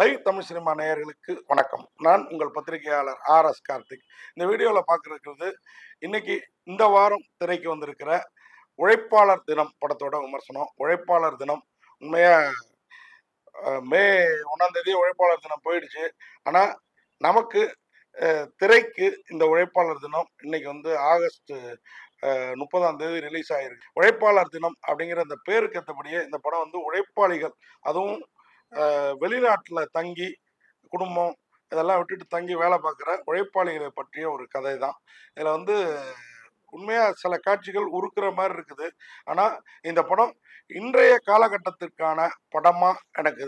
Live Tamil cinema நேயர்களுக்கு வணக்கம். நான் உங்கள் பத்திரிகையாளர் ஆர் எஸ் கார்த்திக். இந்த வீடியோவில் பார்க்குறது இன்னைக்கு இந்த வாரம் திரைக்கு வந்திருக்கிற உழைப்பாளர் தினம் படத்தோட விமர்சனம். உழைப்பாளர் தினம் உண்மையாக மே ஒன்றாம் தேதி உழைப்பாளர் தினம் போயிடுச்சு. ஆனால் நமக்கு திரைக்கு இந்த உழைப்பாளர் தினம் இன்னைக்கு வந்து ஆகஸ்ட் முப்பதாம் தேதி ரிலீஸ் ஆயிருக்கு. உழைப்பாளர் தினம் அப்படிங்கிற அந்த பேருக்கு ஏற்றபடியே இந்த படம் வந்து உழைப்பாளிகள் அதுவும் வெளிநாட்டில் தங்கி குடும்பம் இதெல்லாம் விட்டுட்டு தங்கி வேலை பார்க்குற உழைப்பாளிகளை பற்றிய ஒரு கதை தான் இதில் வந்து உண்மையாக சில காட்சிகள் உருக்குற மாதிரி இருக்குது. ஆனால் இந்த படம் இன்றைய காலகட்டத்திற்கான படமாக எனக்கு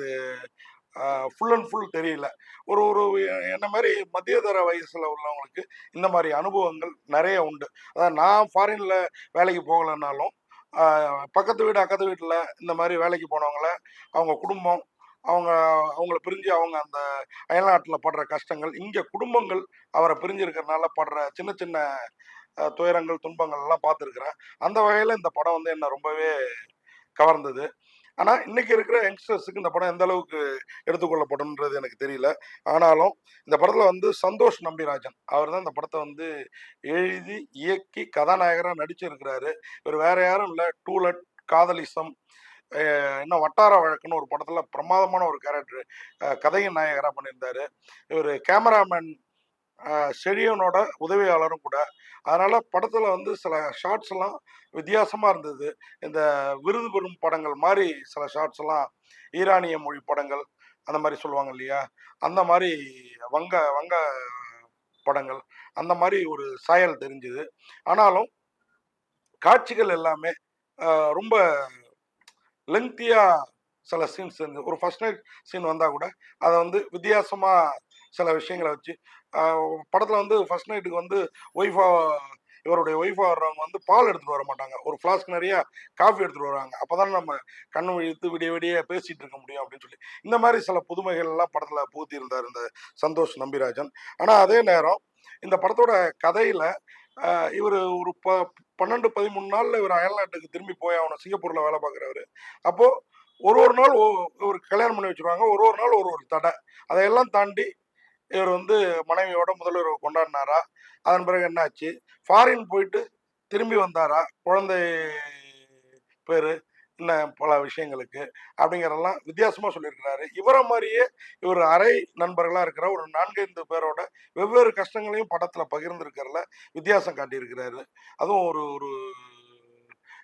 ஃபுல் அண்ட் ஃபுல் தெரியல. ஒரு ஒரு என்ன மாதிரி மத்தியதர வயசில் உள்ளவங்களுக்கு இந்த மாதிரி அனுபவங்கள் நிறைய உண்டு. அதாவது நான் ஃபாரினில் வேலைக்கு போகலைன்னாலும் பக்கத்து வீடு அக்கத்து வீட்டில் இந்த மாதிரி வேலைக்கு போனவங்கள அவங்க குடும்பம் அவங்க அவங்கள பிரிஞ்சு அவங்க அந்த அயல்நாட்டில் படுற கஷ்டங்கள் இங்கே குடும்பங்கள் அவரை பிரிஞ்சிருக்கிறதுனால படுற சின்ன சின்ன துயரங்கள் துன்பங்கள் எல்லாம் பார்த்துருக்குறேன் அந்த வகையில் இந்த படம் வந்து என்னை ரொம்பவே கவர்ந்தது. ஆனால் இன்னைக்கு இருக்கிற யங்ஸ்டர்ஸுக்கு இந்த படம் எந்த அளவுக்கு எடுத்துக்கொள்ளப்படும்ன்றது எனக்கு தெரியல. ஆனாலும் இந்த படத்தில் வந்து சந்தோஷ் நம்பிராஜன். அவர் தான் இந்த படத்தை வந்து எழுதி இயக்கி கதாநாயகராக நடிச்சிருக்கிறாரு. இவர் வேற யாரும் இல்லை. டூலட் காதலிசம் இன்னும் வட்டார வழக்குன்னு ஒரு படத்தில் பிரமாதமான ஒரு கேரக்டர் கதையின் நாயகராக பண்ணியிருந்தாரு. இவர் கேமராமேன் செழியனோட உதவியாளரும் கூட. அதனால படத்துல வந்து சில ஷார்ட்ஸ் எல்லாம் வித்தியாசமா இருந்தது. இந்த விருது பெறும் படங்கள் மாதிரி சில ஷார்ட்ஸ் எல்லாம் ஈரானிய மொழி படங்கள் அந்த மாதிரி சொல்லுவாங்க இல்லையா? அந்த மாதிரி வங்க வங்க படங்கள் அந்த மாதிரி ஒரு சாயல் தெரிஞ்சுது. ஆனாலும் காட்சிகள் எல்லாமே ரொம்ப லெங்க்தியாக சில சீன்ஸ் இருந்து ஒரு ஃபர்ஸ்ட் நைட் சீன் வந்தால் கூட அதை வந்து வித்தியாசமாக சில விஷயங்களை வச்சு படத்தில் வந்து ஃபர்ஸ்ட் நைட்டுக்கு வந்து ஒய்ஃபா இவருடைய ஒய்ஃபா வர்றவங்க வந்து பால் எடுத்துகிட்டு வர மாட்டாங்க. ஒரு ஃப்ளாஸ்க் நிறையா காஃபி எடுத்துகிட்டு வருவாங்க. அப்பதான் நம்ம கண்ணு இழுத்து விடிய விடிய பேசிகிட்டு இருக்க முடியும் அப்படின்னு சொல்லி. இந்த மாதிரி சில புதுமைகள்லாம் படத்தில் படத்துல இந்த சந்தோஷ் நம்பிராஜன். ஆனால் அதே நேரம் இந்த படத்தோட கதையில் இவர் ஒரு ப பன்னெண்டு பதிமூணு நாள்ல இவர் அயல்நாட்டுக்கு திரும்பி போய் அவனை சிங்கப்பூர்ல வேலை பார்க்குறவர். அப்போ ஒரு ஒரு நாள் ஒரு கல்யாணம் பண்ணி வச்சிருவாங்க. ஒரு ஒரு நாள் ஒரு ஒரு தடை. அதையெல்லாம் தாண்டி இவர் வந்து மனைவியோட முதல்வர் கொண்டாடினாரா? அதன் பிறகு என்னாச்சு? ஃபாரின் போயிட்டு திரும்பி வந்தாரா? குழந்தை பேரு இல்லை பல விஷயங்களுக்கு அப்படிங்கிறதெல்லாம் வித்தியாசமாக சொல்லியிருக்கிறாரு. இவரை மாதிரியே இவர் அரை நண்பர்களாக இருக்கிற ஒரு நான்கைந்து பேரோட வெவ்வேறு கஷ்டங்களையும் படத்தில் பகிர்ந்துருக்கிறதுல வித்தியாசம் காட்டியிருக்கிறாரு. அதுவும் ஒரு ஒரு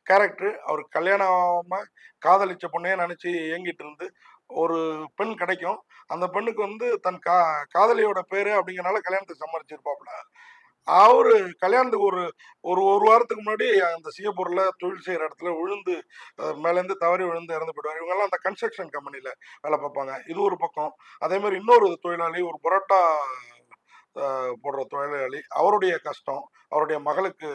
கேரக்டர் அவர் கல்யாணம் காதலிச்ச பொண்ணையே நினச்சி ஏங்கிட்டு இருந்து ஒரு பெண் கிடைக்கும். அந்த பெண்ணுக்கு வந்து தன் கா காதலியோட பேர் அப்படிங்கிறனால கல்யாணத்துக்கு சம்மதிச்சிருப்பாப்புல. அவர் கல்யாணத்துக்கு ஒரு ஒரு ஒரு வாரத்துக்கு முன்னாடி அந்த சிங்கப்பூர்ல தொழில் செய்கிற இடத்துல விழுந்து மேலேருந்து தவறி விழுந்து இறந்து போயிடுவார். இவங்கெல்லாம் அந்த கன்ஸ்ட்ரக்ஷன் கம்பெனியில் வேலை பார்ப்பாங்க. இது ஒரு பக்கம். அதே மாதிரி இன்னொரு தொழிலாளி ஒரு புரோட்டா போடுற தொழிலாளி அவருடைய கஷ்டம் அவருடைய மகளுக்கு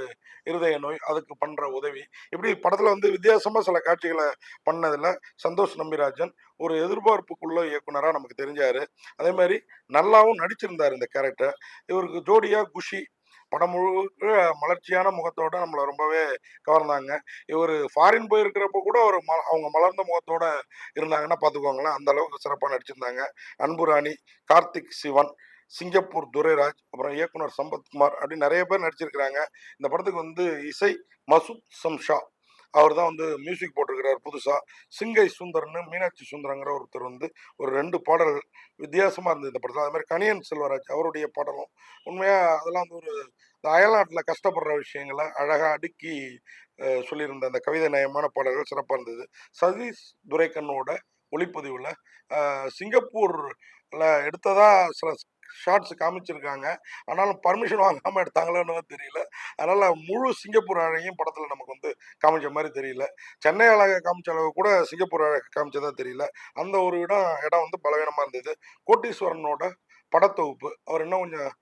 இருதய நோய் அதுக்கு பண்ணுற உதவி. இப்படி படத்தில் வந்து வித்தியாசமாக சில காட்சிகளை பண்ணதில் சந்தோஷ் நம்பிராஜன் ஒரு எதிர்பார்ப்புக்குள்ள இயக்குனராக நமக்கு தெரிஞ்சார். அதே மாதிரி நல்லாவும் நடிச்சிருந்தார் இந்த கேரக்டர் இவருக்கு ஜோடியாக குஷி படம் முழுக்க மலர்ச்சியான முகத்தோட நம்மளை ரொம்பவே கவர்ந்தாங்க. இவர் ஃபாரின் போயிருக்கிறப்ப கூட ஒரு ம அவங்க மலர்ந்த முகத்தோட இருந்தாங்கன்னா பார்த்துக்கோங்களேன் அந்த அளவுக்கு சிறப்பாக நடிச்சிருந்தாங்க. அன்புராணி கார்த்திக் சிவன் சிங்கப்பூர் துரைராஜ் அப்புறம் இயக்குனர் சம்பத்குமார் அப்படின்னு நிறைய பேர் நடிச்சிருக்கிறாங்க. இந்த படத்துக்கு வந்து இசை மசூத் சம்ஷா. அவர் தான் வந்து மியூசிக் போட்டிருக்கிறார் புதுசாக சிங்கை சுந்தர்னு மீனாட்சி சுந்தரங்கிற ஒருத்தர் வந்து ஒரு ரெண்டு பாடல்கள் வித்தியாசமாக இருந்தது இந்த படத்தில். அது மாதிரி கணியன் செல்வராஜ் அவருடைய பாடலும். உண்மையாக அதெல்லாம் வந்து ஒரு இந்த அயல்நாட்டில் கஷ்டப்படுற விஷயங்களை அழகாக அடுக்கி சொல்லியிருந்த அந்த கவிதை நயமான பாடல்கள் சிறப்பாக இருந்தது. சதீஷ் துரைக்கண்ணோட ஒளிப்பதிவில் சிங்கப்பூரில் எடுத்ததாக சில ஷார்ட்ஸ் காமிச்சிருக்காங்க. ஆனாலும் பர்மிஷன் வாங்காமல் எடுத்தாங்களோன்னு தெரியல. அதனால் முழு சிங்கப்பூர் அழகையும் படத்தில் நமக்கு வந்து காமிச்ச மாதிரி தெரியல. சென்னை அழகை காமிச்ச அளவு கூட சிங்கப்பூர் அழகை காமிச்சதா தெரியல. அந்த ஒரு இடம் இடம் வந்து பலவீனமாக இருந்தது. கோட்டீஸ்வரனோட படத்தொகுப்பு. அவர் இன்னும் கொஞ்சம்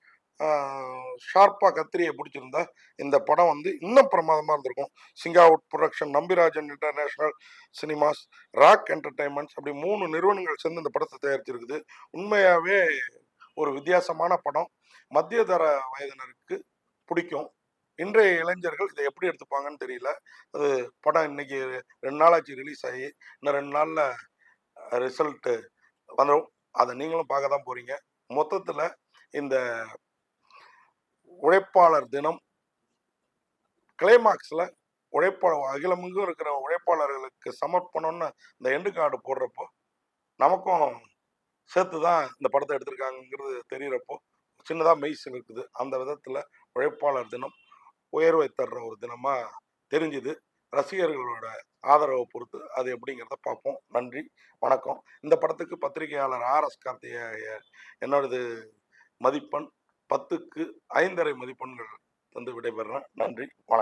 ஷார்ப்பாக கத்திரியை பிடிச்சிருந்தா இந்த படம் வந்து இன்னும் பிரமாதமாக இருந்திருக்கும். சிங்காவுட் production Nambirajan international cinemas rock entertainments அப்படி மூணு நிறுவனங்கள் சேர்ந்து இந்த படத்தை தயாரிச்சிருக்குது. உண்மையாகவே ஒரு வித்தியாசமான படம். மத்திய தர வயதினருக்கு பிடிக்கும். இன்றைய இளைஞர்கள் இதை எப்படி எடுத்துப்பாங்கன்னு தெரியல. அது படம் இன்னைக்கு ரெண்டு நாளாச்சு ரிலீஸ் ஆகி இன்னும் ரெண்டு நாளில் ரிசல்ட்டு வந்துடும் அதை நீங்களும் பார்க்க தான் போறீங்க. மொத்தத்தில் இந்த உழைப்பாளர் தினம் கிளைமாக்ஸில் உழைப்பாளர் அகிலமெங்கும் இருக்கிற உழைப்பாளர்களுக்கு சமர்ப்பணம்னு இந்த எண்டு கார்டு போடுறப்போ நமக்கும் சேர்த்து தான் இந்த படத்தை எடுத்திருக்காங்கங்கிறது தெரிகிறப்போ சின்னதாக மெய்ஸ் இருக்குது. அந்த விதத்தில் உழைப்பாளர் தினம் உயர்வை தர்ற ஒரு தினமாக தெரிஞ்சுது. ரசிகர்களோட ஆதரவை பொறுத்து அது எப்படிங்கிறத பார்ப்போம். நன்றி வணக்கம். இந்த படத்துக்கு பத்திரிகையாளர் ஆர் எஸ் கார்த்திகேய என்னோடது மதிப்பெண் பத்துக்கு ஐந்தரை மதிப்பெண்கள் வந்து விடைபெறுறேன் நன்றி வணக்கம்.